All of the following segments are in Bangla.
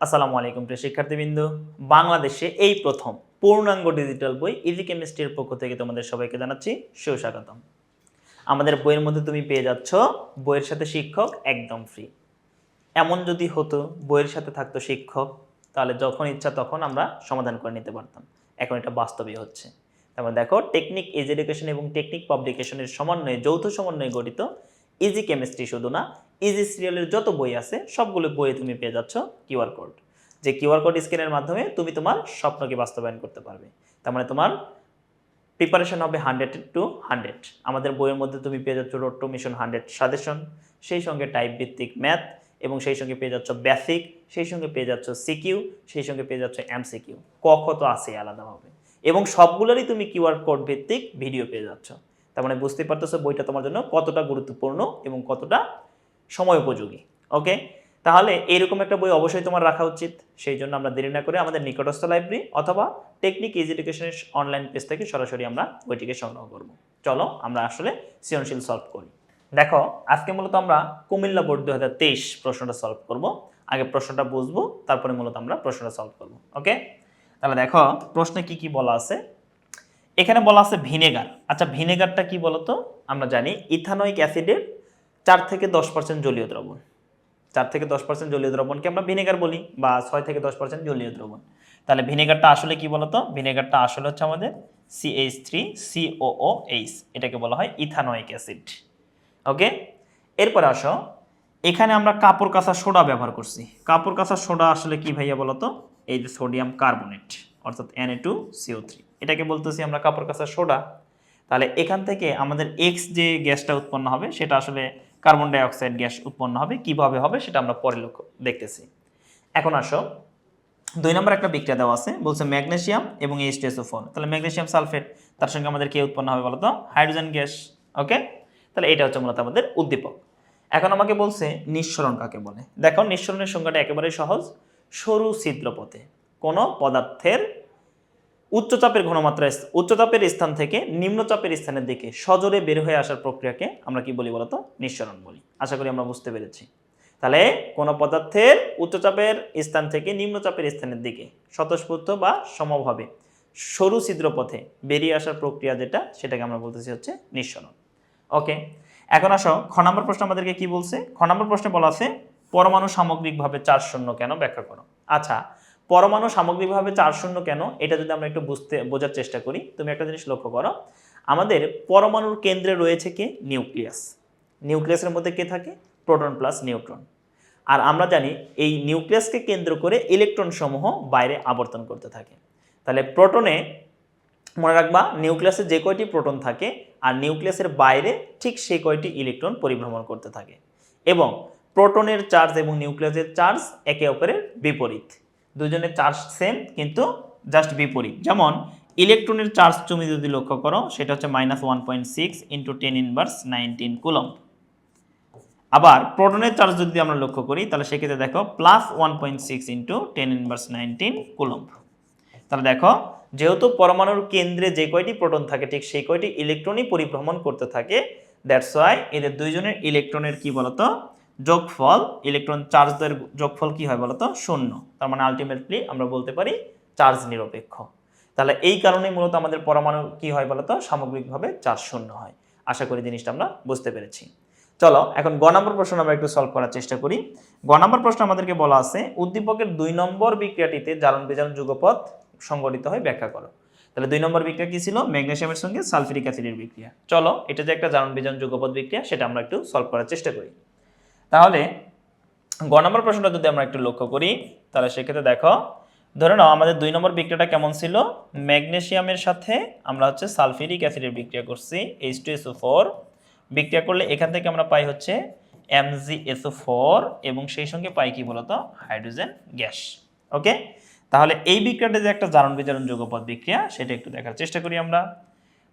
আসসালামু আলাইকুম প্রিয় শিক্ষার্থীবৃন্দ। বাংলাদেশে এই প্রথম পূর্ণাঙ্গ ডিজিটাল বই ইজি কেমিস্ট্রির পক্ষ থেকে তোমাদের সবাইকে জানাচ্ছি সুস্বাগতম। আমাদের বইয়ের মধ্যে তুমি পেয়ে যাচ্ছ বইয়ের সাথে শিক্ষক একদম ফ্রি এমন যদি হতো, বইয়ের সাথে থাকতো শিক্ষক, তাহলে যখন ইচ্ছা তখন আমরা সমাধান করে নিতে পারতাম। এখন এটা বাস্তবই হচ্ছে। তারপর দেখো, টেকনিক ইজ এডুকেশন এবং টেকনিক পাবলিকেশনের সমন্বয়ে, যৌথ সমন্বয়ে গঠিত ইজি কেমিস্ট্রি শুধু না ইজি সিরিয়ালের যত বই আছে, সবগুলো বইয়ে তুমি পেয়ে যাচ্ছ কিউআর কোড। যে কিউআর কোড স্ক্যানের মাধ্যমে তুমি তোমার স্বপ্নকে বাস্তবায়ন করতে পারবে। তার মানে তোমার প্রিপারেশন হবে হান্ড্রেড টু হান্ড্রেড আমাদের বইয়ের মধ্যে তুমি পেয়ে যাচ্ছ road to mission hundred suggestion সেই সঙ্গে টাইপ ভিত্তিক ম্যাথ এবং সেই সঙ্গে পেয়ে যাচ্ছ বেসিক সেই সঙ্গে পেয়ে যাচ্ছ সিকিউ সেই সঙ্গে পেয়ে যাচ্ছ এমসিকিউ ক খ তো আছে আলাদাভাবে। এবং সবগুলোরই তুমি কিউআর কোড ভিত্তিক ভিডিও পেয়ে যাচ্ছ। তার মানে বুঝতে পারতেছো বইটা তোমার জন্য কতটা গুরুত্বপূর্ণ এবং কতটা সময় উপযোগী ওকে তাহলে এইরকম একটা বই অবশ্যই তোমার রাখা উচিত। সেই জন্য আমরা দেরি না করে আমাদের নিকটস্থ লাইব্রেরি অথবা টেকনিক ইজ এডুকেশনের অনলাইন পেজ থেকে সরাসরি আমরা বইটিকে সংগ্রহ করব। চলো আমরা আসলে সৃজনশীল সলভ করি। দেখো, আজকে মূলত আমরা কুমিল্লা বোর্ড দু হাজার তেইশ প্রশ্নটা সলভ করব। আগে প্রশ্নটা বুঝব, তারপরে মূলত আমরা প্রশ্নটা সলভ করব ওকে তাহলে দেখো, প্রশ্নে কি কি বলা আছে? এখানে বলা আছে ভিনেগার। আচ্ছা ভিনেগারটা কি বলতো? আমরা জানি ইথানোয়িক অ্যাসিডের চার থেকে দশ পার্সেন্ট জলীয় দ্রবণ। চার থেকে দশ পার্সেন্ট জলীয় দ্রবণকে আমরা ভিনেগার বলি বা ছয় থেকে দশ পার্সেন্ট জলীয় দ্রবণ। তাহলে ভিনেগারটা আসলে কি বলতো? ভিনেগারটা আসলে হচ্ছে আমাদের সিএইচ থ্রি সিওও এইচ এটাকে বলা হয় ইথানোয়িক অ্যাসিড। ওকে? এরপরে আসো। এখানে আমরা কাপড় কাঁচা সোডা ব্যবহার করছি। কাপড় কাঁচা সোডা আসলে কি ভাইয়া বলতো? এই যে সোডিয়াম কার্বনেট, অর্থাৎ N A two CO three এটাকে বলতেছি আমরা কাপড় কাঁচা সোডা। তাহলে এখান থেকে আমাদের এক্স যে গ্যাসটা উৎপন্ন হবে, সেটা আসলে কার্বন ডাইঅক্সাইড গ্যাস উৎপন্ন হবে, কীভাবে হবে সেটা আমরা পরে লক্ষ্য দেখতেছি। এখন আসো, দুই নম্বর একটা বিক্রিয়া দেওয়া আছে, বলছে ম্যাগনেসিয়াম এবং এইচ টু ফোর। তাহলে ম্যাগনেসিয়াম সালফেট, তার সঙ্গে আমাদের কে উৎপন্ন হবে বলতো? Hydrogen gas, okay? তাহলে এটা হচ্ছে মূলত আমাদের উদ্দীপক। এখন আমাকে বলছে নিঃসরণ কাকে বলে? দেখো, নিঃসরণের সংজ্ঞাটা একেবারে সহজ। সরু ছিদ্রপথে কোনো পদার্থের উচ্চচাপের ঘনমাত্রা উচ্চচাপের স্থান থেকে নিম্নচাপের স্থানের দিকে সজোরে বের হয়ে আসার প্রক্রিয়াকে আমরা কি বলি বলতো? নিঃসরণ বলি। আশা করি আমরা বুঝতে পেরেছি। তাহলে কোনো পদার্থের উচ্চচাপের স্থান থেকে নিম্নচাপের স্থানের দিকে স্বতঃস্ফূর্ত বা সমভাবে সরু ছিদ্র পথে বেরিয়ে আসার প্রক্রিয়া যেটা, সেটাকে আমরা বলতেছি হচ্ছে নিঃসরণ। ওকে, এখন আসো, খ নম্বর প্রশ্ন আমাদেরকে কি বলছে? খ নম্বর প্রশ্নে বলা আছে, পরমাণু সামগ্রিকভাবে চার শূন্য কেন? ব্যাখ্যা করো। আচ্ছা পরমাণু সামগ্রিকভাবে চার শূন্য কেন? এটা যদি আমরা একটু বুঝতে, বোঝার চেষ্টা করি, তুমি একটা জিনিস লক্ষ্য করো। আমাদের পরমাণুর কেন্দ্রে রয়েছে কে? নিউক্লিয়াস। নিউক্লিয়াসের মধ্যে কে থাকে? Proton plus neutron. আর আমরা জানি এই নিউক্লিয়াসকে কেন্দ্র করে ইলেকট্রন সমূহ বাইরে আবর্তন করতে থাকে। তাহলে প্রোটনে, মনে রাখবা, নিউক্লিয়াসে যে কয়টি প্রোটন থাকে, আর নিউক্লিয়াসের বাইরে ঠিক সেই কয়টি ইলেকট্রন পরিভ্রমণ করতে থাকে। এবং প্রোটনের চার্জ এবং নিউক্লিয়াসের চার্জ একে অপরের বিপরীত। দুজনের চার্জ সেম কিন্তু জাস্ট বিপরীত। যেমন ইলেকট্রনের চার্জ তুমি যদি লক্ষ্য করো, সেটা হচ্ছে minus one point six into ten inverse nineteen coulomb আবার প্রোটনের চার্জ যদি আমরা লক্ষ্য করি, তাহলে সেক্ষেত্রে দেখো plus one point six into ten inverse nineteen coulomb তাহলে দেখো, যেহেতু পরমাণুর কেন্দ্রে যে কয়টি প্রোটন থাকে, ঠিক সেই কয়টি ইলেকট্রনই পরিভ্রমণ করতে থাকে দ্যাটস ওয়াই এদের দুইজনের ইলেকট্রনের কি বলতো? যোগফল ইলেকট্রন চার্জদের যোগফল কি হয় বলতো? শূন্য। তার মানে আলটিমেটলি আমরা বলতে পারি চার্জ নিরপেক্ষ। তাহলে এই কারণেই মূলত আমাদের পরমাণু কি হয় বলতো? সামগ্রিকভাবে চার্জ শূন্য হয়। আশা করি জিনিসটা আমরা বুঝতে পেরেছি। চলো, এখন গ নম্বর প্রশ্ন আমরা একটু সলভ করার চেষ্টা করি। গ নম্বর প্রশ্ন আমাদেরকে বলা আছে, উদ্দীপকের দুই নম্বর বিক্রিয়াটিতে জারণ বিজারণ যুগপথ সংগঠিত হয় ব্যাখ্যা করো। তাহলে দুই নম্বর বিক্রিয়া কি ছিল? ম্যাগনেসিয়ামের সঙ্গে সালফিউরিক অ্যাসিডের বিক্রিয়া। চলো, এটা যে একটা জারণ বিজারণ যুগপথ বিক্রিয়া, সেটা আমরা একটু সলভ করার চেষ্টা করি। তাহলে গ নম্বর প্রশ্নটা যদি আমরা একটু লক্ষ্য করি, তাহলে সেক্ষেত্রে দেখো, ধরে নাও আমাদের দুই নম্বর বিক্রিয়াটা কেমন ছিল? ম্যাগনেশিয়ামের সাথে আমরা হচ্ছে সালফিউরিক অ্যাসিডের বিক্রিয়া করছি এইচ টু এসও ফোর বিক্রিয়া করলে এখান থেকে আমরা পাই হচ্ছে এমজিএসও ফোর এবং সেই সঙ্গে পাই কি বলতো? Hydrogen gas. ওকে? তাহলে এই বিক্রিয়াটা যে একটা জারণ বিজারণ যৌগপথ বিক্রিয়া, সেটা একটু দেখার চেষ্টা করি আমরা।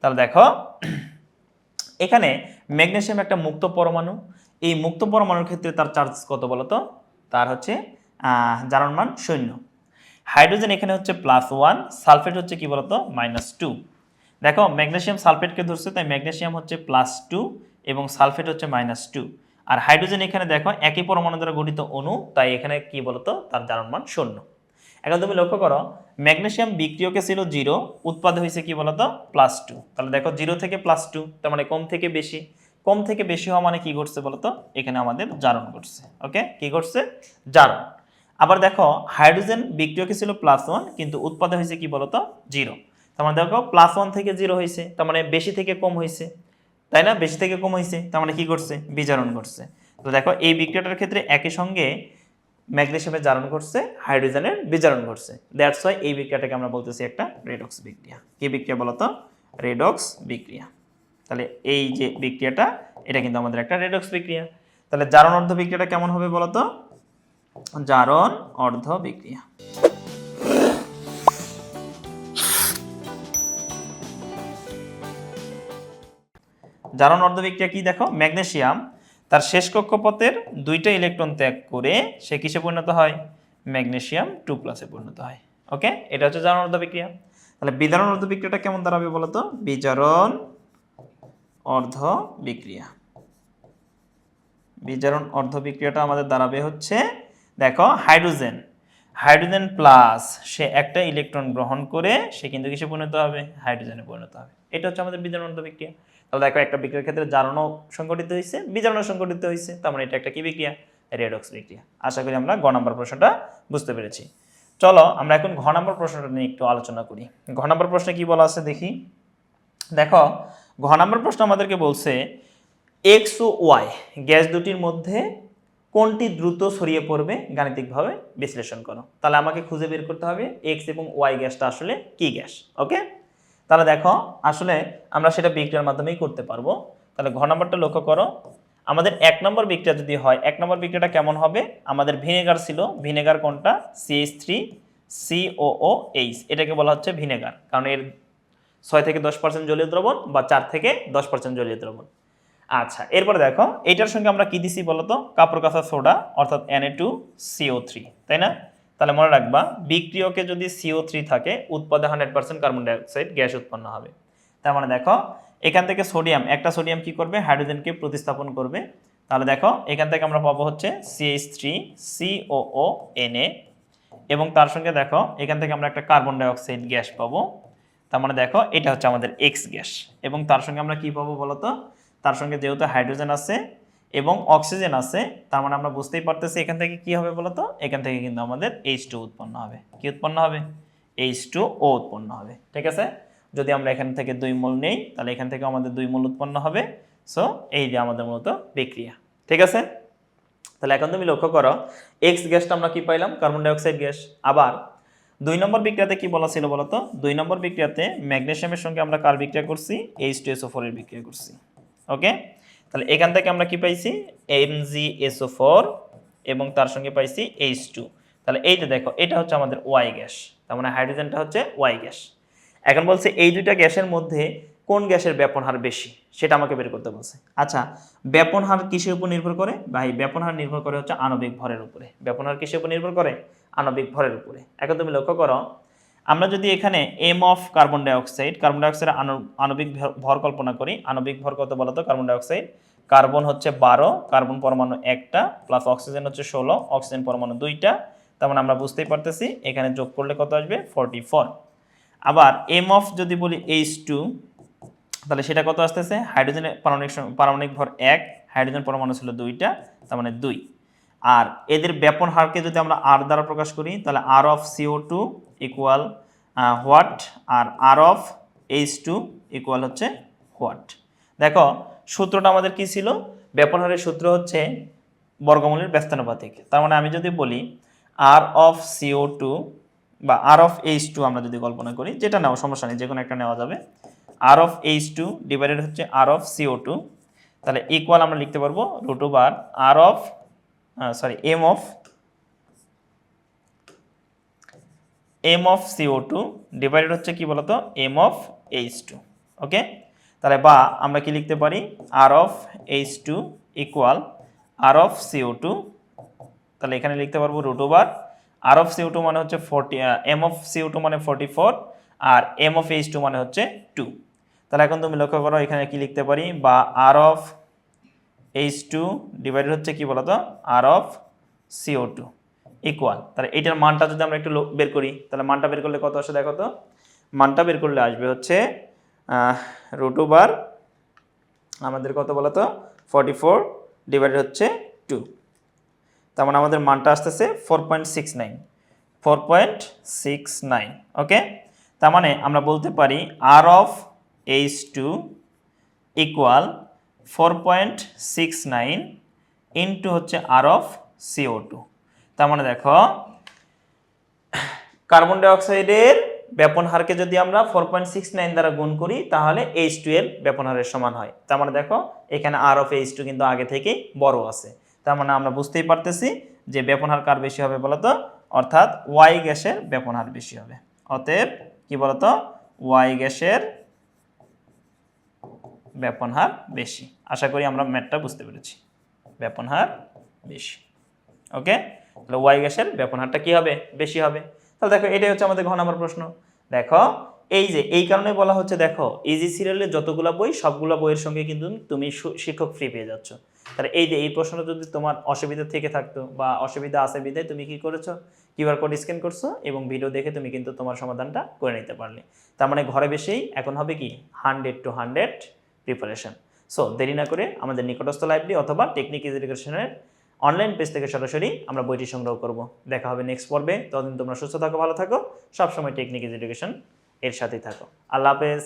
তাহলে দেখো এখানে ম্যাগনেশিয়াম একটা মুক্ত পরমাণু। এই মুক্ত পরমাণুর ক্ষেত্রে তার চার্জ কত বলতো? তার হচ্ছে জারণ মান শূন্য। হাইড্রোজেন এখানে হচ্ছে প্লাস ওয়ান সালফেট হচ্ছে কি বলতো? মাইনাস টু দেখো ম্যাগনেসিয়াম সালফেটকে ধরছে, তাই ম্যাগনেসিয়াম হচ্ছে প্লাস টু এবং সালফেট হচ্ছে মাইনাস টু আর হাইড্রোজেন এখানে দেখো, একই পরমাণু দ্বারা গঠিত অণু, তাই এখানে কি বলতো? তার জারণ মান শূন্য। এখন তুমি লক্ষ্য করো ম্যাগনেসিয়াম বিক্রিয়কে ছিল জিরো উৎপাদ হয়েছে কি বলতো? প্লাস টু তাহলে দেখো জিরো থেকে প্লাস টু তার মানে কম থেকে বেশি। কম থেকে বেশি হওয়া মানে কি ঘটছে বলতো? এখানে আমাদের জারণ ঘটছে ওকে কি ঘটছে? জারণ। আবার দেখো হাইড্রোজেন বিক্রিয়কে ছিল প্লাস ওয়ান কিন্তু উৎপাদন হয়েছে কি বলতো? জিরো তার মানে দেখো প্লাস ওয়ান থেকে জিরো হয়েছে, তার মানে বেশি থেকে কম হয়েছে। তাই না? বেশি থেকে কম হয়েছে, তার মানে কি করছে বিজারণ ঘটছে। তো দেখো, এই বিক্রিয়াটার ক্ষেত্রে একই সঙ্গে ম্যাগনেসিয়ামের জারণ ঘটছে, হাইড্রোজেনের বিজারণ ঘটছে। দ্যাটস ওয়াই এই বিক্রিয়াটাকে আমরা বলতেছি একটা রেডক্স বিক্রিয়া। কি বিক্রিয়া বলতো? রেডক্স বিক্রিয়া। তাহলে এই যে বিক্রিয়াটা, এটা কিন্তু আমাদের একটা রেডক্স বিক্রিয়া। তাহলে জারণ অর্ধ বিক্রিয়াটা কেমন হবে বলতো? জারণ অর্ধ বিক্রিয়া। জারণ অর্ধ বিক্রিয়া কি দেখো? ম্যাগনেসিয়াম তার শেষ কক্ষপথের দুইটা ইলেকট্রন ত্যাগ করে সে কিসে পরিণত হয়? ম্যাগনেশিয়াম টু প্লাসে পরিণত হয়। ওকে? এটা হচ্ছে জারণ অর্ধ বিক্রিয়া। তাহলে বিজারণ অর্ধ বিক্রিয়াটা কেমন দাঁড়াবে বলতো? বিজারণ অর্ধ বিক্রিয়া। বিজারণ অর্ধ বিক্রিয়াটা আমাদের দাঁড়াবে হচ্ছে, দেখো, হাইড্রোজেন। হাইড্রোজেন প্লাস সে একটা ইলেকট্রন গ্রহণ করে সে কিন্তু কিসে পরিণত হবে? হাইড্রোজেনে পরিণত হবে। এটা হচ্ছে আমাদের বিজারণ অর্ধ বিক্রিয়া। তাহলে দেখো একটা বিক্রিয়ার ক্ষেত্রে জারণও সংগঠিত হয়েছে বিজারণও সংগঠিত হয়েছে তার মানে এটা একটা কি বিক্রিয়া? রেডক্স বিক্রিয়া। আশা করি আমরা গ নম্বর প্রশ্নটা বুঝতে পেরেছি। চলো, আমরা এখন ঘ নম্বর প্রশ্নটা নিয়ে একটু আলোচনা করি। ঘ নম্বর প্রশ্নে কি বলা আছে দেখি? দেখো, ঘ নম্বর প্রশ্ন আমাদেরকে বলছে, এক্স ও ওয়াই গ্যাস দুটির মধ্যে কোনটি দ্রুত ছড়িয়ে পড়বে? গাণিতিকভাবে বিশ্লেষণ করো। তাহলে আমাকে খুঁজে বের করতে হবে, এক্স এবং ওয়াই গ্যাসটা আসলে কি গ্যাস? ওকে? তাহলে দেখো, আসলে আমরা সেটা বিক্রিয়ার মাধ্যমেই করতে পারব। তাহলে ঘ নম্বরটা লক্ষ্য করো। আমাদের এক নম্বর বিক্রিয়া যদি হয়, এক নম্বর বিক্রিয়াটা কেমন হবে? আমাদের ভিনেগার ছিল। ভিনেগার কোনটা? সিএইচ থ্রি সিওও এইচ এটাকে বলা হচ্ছে ভিনেগার। কারণ এর ছয় থেকে দশ পার্সেন্ট জলীয় দ্রবণ বা চার থেকে দশ পার্সেন্ট জলীয় দ্রবণ। আচ্ছা এরপরে দেখো, এইটার সঙ্গে আমরা কি দিছি বলতো? কাপড় কাঁচা সোডা, অর্থাৎ এন টু সিও থ্রি তাই না? তাহলে মনে রাখবা, বিক্রিয়কে যদি সিও থ্রি থাকে, উৎপাদে hundred percent carbon dioxide gas উৎপন্ন হবে। তার মানে দেখো, এখান থেকে সোডিয়াম একটা সোডিয়াম কি করবে? হাইড্রোজেনকে প্রতিস্থাপন করবে। তাহলে দেখো, এখান থেকে আমরা পাবো হচ্ছে সিএইচ থ্রি সিওও এনএ এবং তার সঙ্গে দেখো, এখান থেকে আমরা একটা কার্বন ডাইঅক্সাইড গ্যাস পাবো। তার মানে দেখো, এটা হচ্ছে আমাদের এক্স গ্যাস। এবং তার সঙ্গে আমরা কি পাবো বলতো? তার সঙ্গে যেহেতু হাইড্রোজেন আছে এবং অক্সিজেন আছে, তার মানে আমরা বুঝতেই পারতেছি এখান থেকে কি হবে বলতো? এখান থেকে কিন্তু আমাদের এইচ টু উৎপন্ন হবে। কি উৎপন্ন হবে? এইচ টু ও উৎপন্ন হবে। ঠিক আছে? যদি আমরা এখান থেকে দুই মোল নেই, তাহলে এখান থেকে আমাদের দুই মোল উৎপন্ন হবে। সো এই যে আমাদের মূলত বিক্রিয়া। ঠিক আছে? তাহলে এখন তুমি লক্ষ্য করো এক্স গ্যাসটা আমরা কি পাইলাম? Carbon dioxide gas. আবার, দুই নম্বর বিক্রিয়াতে কি বলা ছিল বলতো? দুই নম্বর বিক্রিয়াতে ম্যাগনেসিয়ামের সঙ্গে আমরা কার বিক্রিয়া করছি? এইচ টু এসও ফোরের বিক্রিয়া করছি। ওকে তাহলে এখান থেকে আমরা কি পাইছি? এম জি এসও ফোর এবং তার সঙ্গে পাইছি এইচ টু তাহলে এই যে দেখো, এটা হচ্ছে আমাদের ওয়াই গ্যাস। তার মানে হাইড্রোজেনটা হচ্ছে ওয়াই গ্যাস। এখন বলছে এই দুইটা গ্যাসের মধ্যে কোন গ্যাসের ব্যাপন হার বেশি? সেটা আমাকে বের করতে বলছে। আচ্ছা ব্যাপন হার কিসের উপর নির্ভর করে? ভাই, ব্যাপন হার নির্ভর করে হচ্ছে আণবিক ভরের উপরে। ব্যাপন হার কিসের উপর নির্ভর করে? আণবিক ভরের উপরে। এখন তুমি লক্ষ্য করো, আমরা যদি এখানে M of carbon dioxide carbon ডাইঅক্সাইডের আণু- আণবিক ভর কল্পনা করি, আণবিক ভর কত বলতো? কার্বন ডাইঅক্সাইড কার্বন হচ্ছে বারো কার্বন পরমাণু একটা প্লাস অক্সিজেন হচ্ছে ষোলো অক্সিজেন পরমাণু দুইটা। তার মানে আমরা বুঝতেই পারতেছি, এখানে যোগ করলে কত আসবে? ফর্টি ফোর আবার এম অফ যদি বলি এইচ টু তাহলে সেটা কত আসতেছে? হাইড্রোজেনের পারমাণবিক সং- পারমাণবিক ভর এক হাইড্রোজেন পরমাণু ছিল দুইটা, তার মানে দুই। আর এদের ব্যাপন হারকে যদি আমরা আর দ্বারা প্রকাশ করি, তাহলে R of CO two equal what R R of H two equal হচ্ছে হোয়াট দেখো সূত্রটা আমাদের কি ছিল? ব্যাপন হারের সূত্র হচ্ছে বর্গমূলের ব্যস্তানুপাতিক। তার মানে আমি যদি বলি আর অফ সিও টু বা আর অফ এইচ টু আমরা যদি কল্পনা করি, যেটা নেওয়া সমস্যা নেই যে কোনো একটা নেওয়া যাবে। R of H two divided হচ্ছে আর অফ সিও টু তাহলে ইকুয়াল আমরা লিখতে পারব root over R of sorry M of M of CO two divided হচ্ছে কি বলতো? M of H two okay তাহলে বা আমরা কি লিখতে পারি? R of H two equal R of CO two তাহলে এখানে লিখতে পারব root over R of CO two মানে হচ্ছে forty M of CO two মানে ফোরটি ফোর আর এম অফ এইচ টু মানে হচ্ছে টু তাহলে এখন তুমি লক্ষ্য করো, এখানে কি লিখতে পারি? বা R of H two divided হচ্ছে কি বলতো? R of CO two equal তাহলে এইটার মানটা যদি আমরা একটু বের করি, তাহলে মানটা বের করলে কত আসে দেখো তো? মানটা বের করলে আসবে হচ্ছে রুট ওভার আমাদের কত বলতো? ফর্টি ফোর ডিভাইডেড হচ্ছে টু তার মানে আমাদের মানটা আসতেছে four point six nine four point six nine okay তার মানে আমরা বলতে পারি R of H two equal four point six nine into হচ্ছে আর অফ সিও টু তার মানে দেখো কার্বন ডাইঅক্সাইডের ব্যাপন হারকে যদি আমরা ফোর পয়েন্ট সিক্স নাইন দ্বারা গুণ করি, তাহলে এইচ টু এর ব্যাপন হারের সমান হয়। তার মানে দেখো, এখানে আর অফ এইচ টু কিন্তু আগে থেকেই বড় আছে। তার মানে আমরা বুঝতেই পারতেছি যে ব্যাপন হার কার বেশি হবে বলতো? অর্থাৎ ওয়াই গ্যাসের ব্যাপন হার বেশি হবে। অতএব কি বলতো? ওয়াই গ্যাসের ব্যাপন হার বেশি। আশা করি আমরা ম্যাটটা বুঝতে পেরেছি। ব্যাপন হার বেশি। ওকে? তাহলে ওয়াই গ্যাসের ব্যাপন হারটা কী হবে? বেশি হবে। তাহলে দেখো, এটাই হচ্ছে আমাদের ঘ নম্বর প্রশ্ন। দেখো, এই যে, এই কারণে বলা হচ্ছে, দেখো ইজি সিরিয়ালের যতগুলো বই, সবগুলো বইয়ের সঙ্গে কিন্তু তুমি শিক্ষক ফ্রি পেয়ে যাচ্ছ। তাহলে এই যে, এই প্রশ্নটা যদি তোমার অসুবিধা থেকে থাকতো বা অসুবিধা আছে বিধায় তুমি কি করেছ? কিউআর কোড স্ক্যান করছ এবং ভিডিও দেখে তুমি কিন্তু তোমার সমাধানটা করে নিতে পারলে। তার মানে ঘরে বসেই এখন হবে কি? Hundred to hundred preparation so দেরি না করে আমাদের নিকটস্থ লাইব্রেরি অথবা টেকনিক এডুকেশনের অনলাইন পেজ থেকে সরাসরি আমরা বইটি সংগ্রহ করব। দেখা হবে নেক্সট পর্বে। ততদিন তোমরা সুস্থ থাকো, ভালো থাকো। সবসময় টেকনিক এডুকেশন এর সাথেই থাকো। আল্লাহ হাফেজ।